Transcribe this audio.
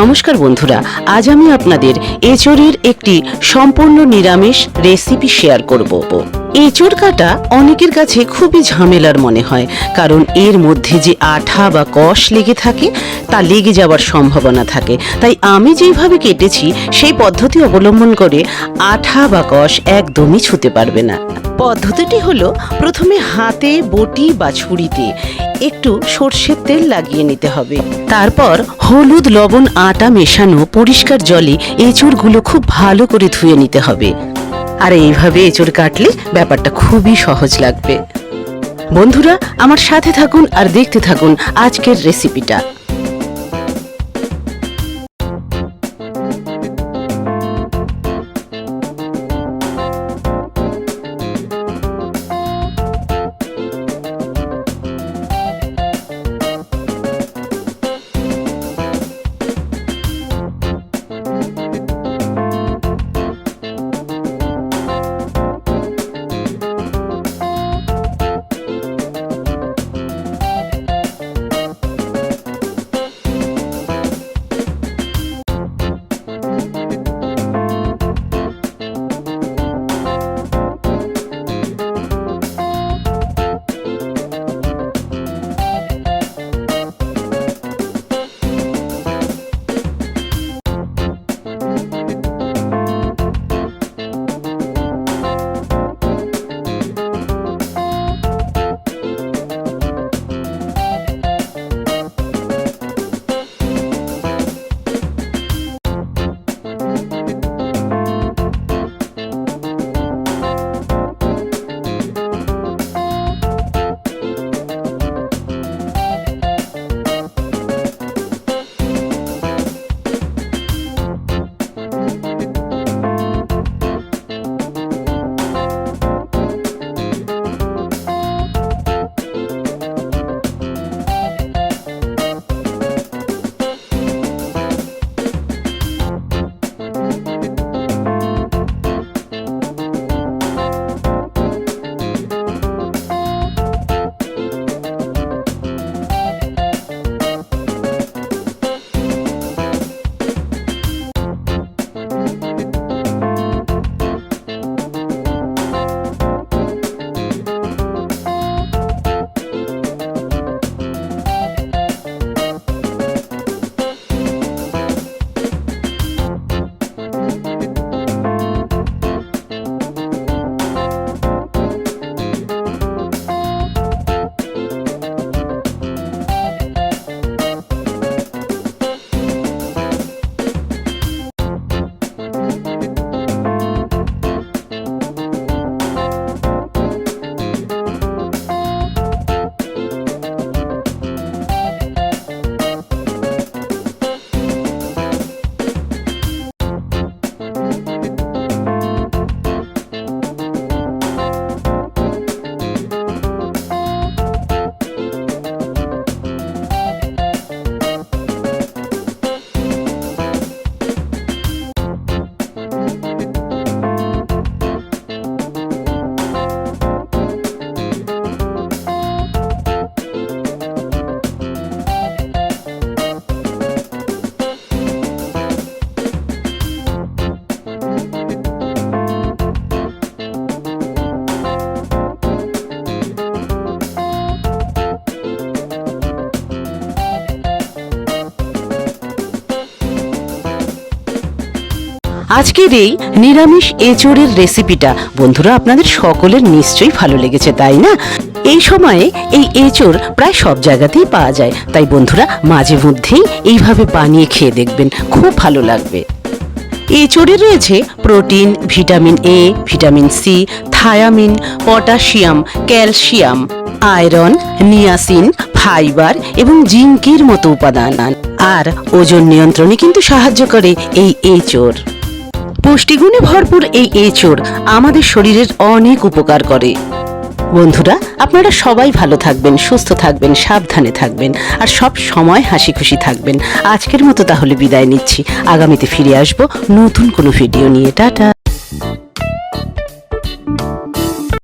নমস্কার বন্ধুরা, আজ আমি আপনাদের এঁচড়ের একটি সম্পূর্ণ নিরামিষ রেসিপি শেয়ার করব। এঁচড় কাটা অনেকের কাছে খুবই ঝামেলার মনে হয়, কারণ এর মধ্যে যে আঠা বা কষ লেগে থাকে, তা লেগে যাওয়ার সম্ভাবনা থাকে। তাই আমি যেইভাবে কেটেছি, সেই পদ্ধতি অবলম্বন করে আঠা বা কষ একদমই ছুতে পারবে না। পদ্ধতিটি হলো, প্রথমে হাতে বটি বা ছুরিতে একটু সর্ষের তেল লাগিয়ে নিতে হবে। তারপর হলুদ লবণ আটা মেশানো পরিষ্কার জলে এঁচুড়গুলো খুব ভালো করে ধুয়ে নিতে হবে। আর এইভাবে এঁচড় কাটলে ব্যাপারটা খুবই সহজ লাগবে। বন্ধুরা, আমার সাথে থাকুন আর দেখতে থাকুন আজকের রেসিপিটা আজকের এই নিরামিষ এঁচড়ের রেসিপিটা বন্ধুরা আপনাদের সকলের নিশ্চয়ই ভালো লেগেছে, তাই না? এই সময়ে এই এঁচড় প্রায় সব জায়গাতেই পাওয়া যায়। তাই বন্ধুরা, মাঝে মধ্যেই এইভাবে বানিয়ে খেয়ে দেখবেন, খুব ভালো লাগবে। এঁচড়ে রয়েছে protein, vitamin A vitamin C thiamine, potassium, calcium, iron, niacin, fibre এবং জিঙ্কের মতো উপাদান। আর ওজন নিয়ন্ত্রণে কিন্তু সাহায্য করে এই এঁচড়। পুষ্টিগুণে ভরপুর এই এঁচড় আমাদের শরীরের অনেক উপকার করে। বন্ধুরা, আপনারা সবাই ভালো থাকবেন, সুস্থ থাকবেন, সাবধানে থাকবেন, আর সব সময় হাসি খুশি থাকবেন। আজকের মতো তাহলে বিদায় নিচ্ছি। আগামীতে ফিরে আসব নতুন কোনো ভিডিও নিয়ে। টাটা।